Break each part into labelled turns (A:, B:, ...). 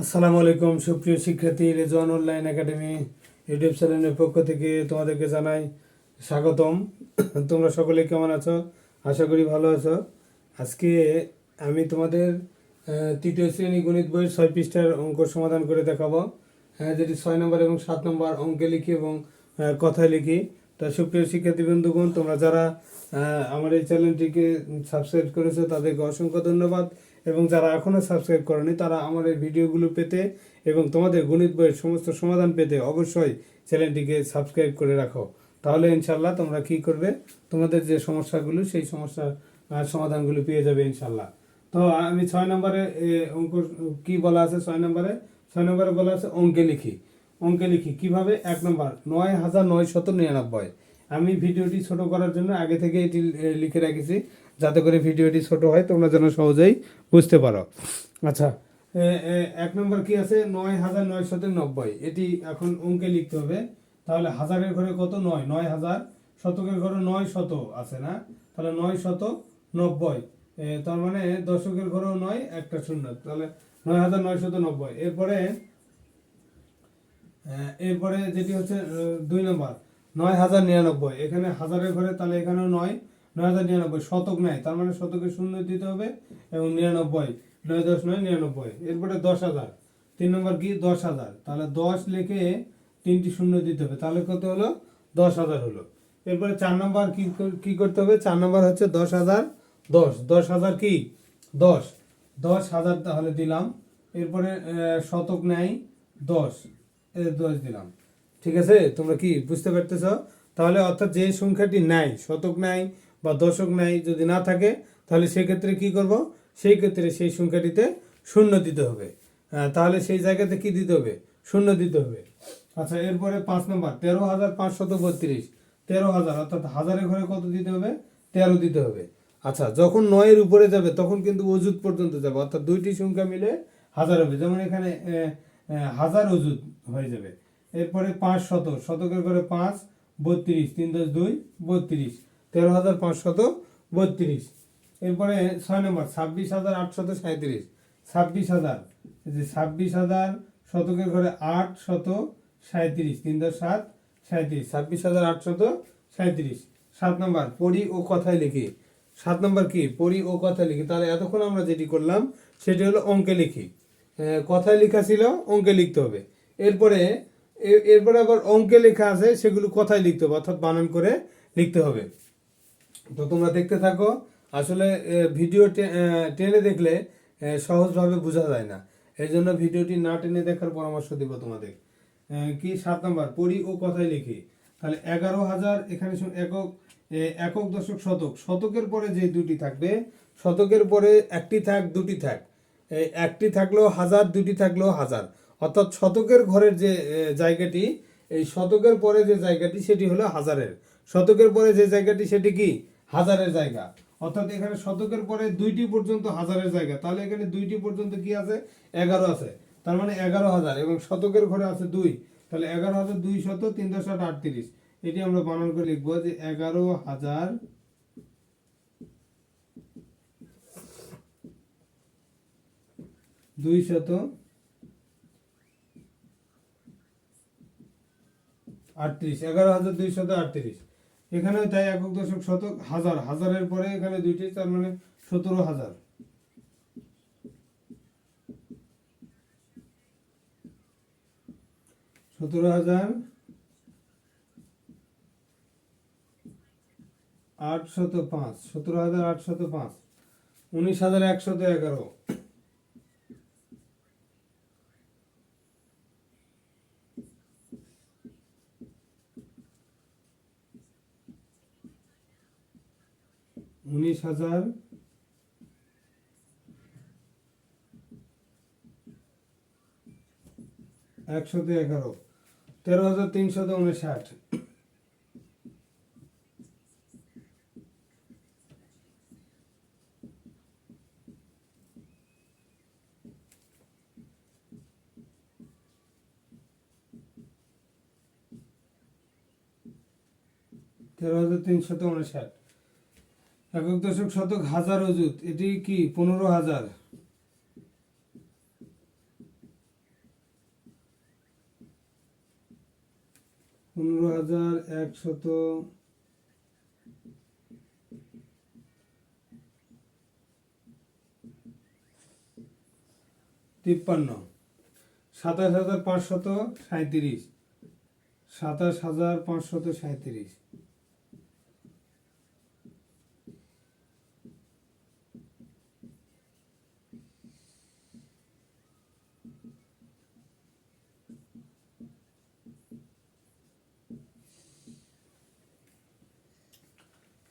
A: আসসালামু আলাইকুম, সুপ্রিয় শিক্ষার্থী, রেজওয়ান অনলাইন একাডেমি ইউটিউব চ্যানেলের পক্ষ থেকে তোমাদেরকে জানাই স্বাগতম। তোমরা সকলে কেমন আছো? আশা করি ভালো আছো। আজকে আমি তোমাদের তৃতীয় শ্রেণি গণিত বইয়ের ছয় পৃষ্ঠার অঙ্ক সমাধান করে দেখাবো। হ্যাঁ যেটি ছয় নম্বর এবং সাত নম্বর অঙ্কে লিখি এবং কথায় লিখি। তা সুপ্রিয় শিক্ষার্থী বন্ধুগণ, তোমরা যারা আমার এই চ্যানেলটিকে সাবস্ক্রাইব করেছ, তাদেরকে অসংখ্য ধন্যবাদ। এবং যারা এখনও সাবস্ক্রাইব করেনি, তারা এই ভিডিওগুলো পেতে এবং তোমাদের গণিত বইয়ের সমস্ত সমাধান পেতে অবশ্যই চ্যানেলটিকে সাবস্ক্রাইব করে রাখো। তাহলে ইনশাল্লাহ তোমরা কি করবে? তোমাদের যে সমস্যাগুলো, সেই সমস্যার সমাধানগুলো পেয়ে যাবে ইনশাল্লাহ তো আমি ছয় নম্বরে অঙ্ক, কি বলা আছে ছয় নম্বরে? ছয় নম্বরে বলা আছে অঙ্কে লিখি। অঙ্কে লিখি, কীভাবে? এক নম্বর, নয় হাজার নয় শত নিরানব্বই। আমি ভিডিওটি ছোট করার জন্য আগে থেকে এটি লিখে রেখেছি। যাতে করে ভিডিওটি ছোট হয়, তোমরা যেন সহজেই বুঝতে পারো। আচ্ছা এক নম্বর কি আছে? নয় হাজার নয় শত নব্বই। এটি এখন অঙ্কে লিখতে হবে। তাহলে হাজারের ঘরে কত? নয়। নয় হাজার শতকের ঘরে নয় শত আছে না? তাহলে নয় শত নব্বই। তার মানে দশকের ঘরেও নয়, একটা শূন্য। তাহলে নয় হাজার নয় শত নব্বই। এরপরে এরপরে যেটি হচ্ছে দুই নম্বর। নয় হাজার নিরানব্বই। এখানে হাজারের ঘরে তাহলে এখানেও নয় নয় হাজার নিরানব্বই, শতক নেয়, তার মানে শতকে শূন্য দিতে হবে এবং নিরানব্বই নয় দশ নয়, নিরানব্বই, এরপরে দশ হাজার তিন নম্বর কি? দশ হাজার তাহলে দশ লিখে তিনটি শূন্য দিতে হবে, তাহলে কত হলো? দশ হাজার হলো। এরপরে চার নম্বর কি কি করতে হবে? চার নম্বর হচ্ছে দশ হাজার দশ দশ হাজার কি? দশ দশ হাজার তাহলে দিলাম, এরপরে শতক নেয় দশ দশ দিলাম, ঠিক আছে? তোমরা কি বুঝতে পারতেছ? তাহলে অর্থাৎ যে সংখ্যাটি নাই, শতক নাই বা দশক নাই যদি না থাকে, তাহলে সেক্ষেত্রে কি করব? সেই ক্ষেত্রে সেই সংখ্যাটিতে শূন্য দিতে হবে। তাহলে সেই জায়গাতে কি দিতে হবে? শূন্য দিতে হবে। আচ্ছা এরপরে পাঁচ নম্বর, তেরো হাজার পাঁচশত বত্রিশ। তেরো হাজার, অর্থাৎ হাজারের ঘরে কত দিতে হবে? তেরো দিতে হবে। আচ্ছা যখন নয়ের উপরে যাবে, তখন কিন্তু অজুত পর্যন্ত যাবে, অর্থাৎ দুইটি সংখ্যা মিলে হাজার হবে। যেমন এখানে হাজার অজুত হয়ে যাবে। এরপরে পাঁচ শত শতকের ঘরে পাঁচ, বত্রিশ, তিন দশ দুই, বত্রিশ। তেরো হাজার পাঁচশত বত্রিশ। এরপরে ছয় নম্বর, ছাব্বিশ হাজার আটশত সাঁত্রিশ ছাব্বিশ হাজার যে ছাব্বিশ হাজার শতকের ঘরে আট শত সাঁত্রিশ তিন দশ সাত সাঁত্রিশ ছাব্বিশ হাজার আটশত সাঁত্রিশ সাত নম্বর, পড়ি ও কথায় লিখি। সাত নম্বর কি? পড়ি ও কথায় লিখি। তাহলে এতক্ষণ আমরা যেটি করলাম, সেটি হলো অঙ্কে লিখি। কথায় লেখা ছিল, অঙ্কে লিখতে হবে। এরপরে এরপরে আবার অঙ্কে লেখা আছে, সেগুলো কথায় লিখতে হবে, অর্থাৎ বানান করে লিখতে হবে। তো তোমরা দেখতে থাকো। আসলে ভিডিও টেনে দেখলে সহজভাবে বোঝা যায় না। এই জন্য ভিডিওটি না টেনে দেখার পরামর্শ দিব তোমাদের। কি সাত নম্বর? পড়ি ও কথায় লিখি। তাহলে এগারো হাজার এখানে একক একক দশক শতক। শতকের পরে যে দুটি থাকবে, শতকের পরে একটি থাক, দুটি থাক। একটি থাকলেও হাজার দুটি থাকলেও হাজার। অর্থাৎ শতকের ঘরের যে জায়গাটি, এই শতকের পরে যে জায়গাটি, সেটি হলো হাজারের। শতকের পরে যে জায়গাটি, সেটি কি? হাজারের জায়গা। অর্থাৎ এখানে শতকের পরে দুইটি পর্যন্ত হাজারের জায়গা। তাহলে এখানে দুইটি পর্যন্ত কি আছে? এগারো আছে। তার মানে এগারো হাজার এবং শতকের ঘরে আছে দুই। তাহলে এগারো হাজার দুই শত তিন দশ আট আটত্রিশ। এটি আমরা বানান করে লিখব যে এগারো হাজার দুই শত আটত্রিশ। এগারো হাজার দুই শত আটত্রিশ। এখানেও তাই একক দশক শতক হাজার। হাজারের পরে এখানে দুইটি, তার মানে সতেরো হাজার। সতেরো হাজার আটশত পাঁচ। সতেরো হাজার আটশত পাঁচ। উনিশ হাজার একশত এগারো। উনিশ হাজার একশত এগারো তেরো হাজার তিনশত উনষাট। তেরো হাজার তিনশত উনষাট। একক দশক শতক হাজার অজুত এটি কি পনেরো হাজার? পনেরো হাজার একশত তিপ্পান্ন। সাতাশ হাজার পাঁচশত সাঁত্রিশ সাতাশ হাজার পাঁচশত সাঁত্রিশ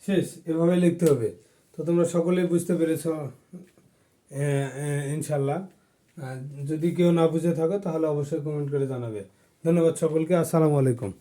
A: শেষ, এভাবে লিখতে হবে। তো তোমরা সকলেই বুঝতে পেরেছ ইনশাল্লাহ যদি কেউ না বুঝে থাকো, তাহলে অবশ্যই কমেন্ট করে জানাবে। ধন্যবাদ সকলকে, আসসালামু আলাইকুম।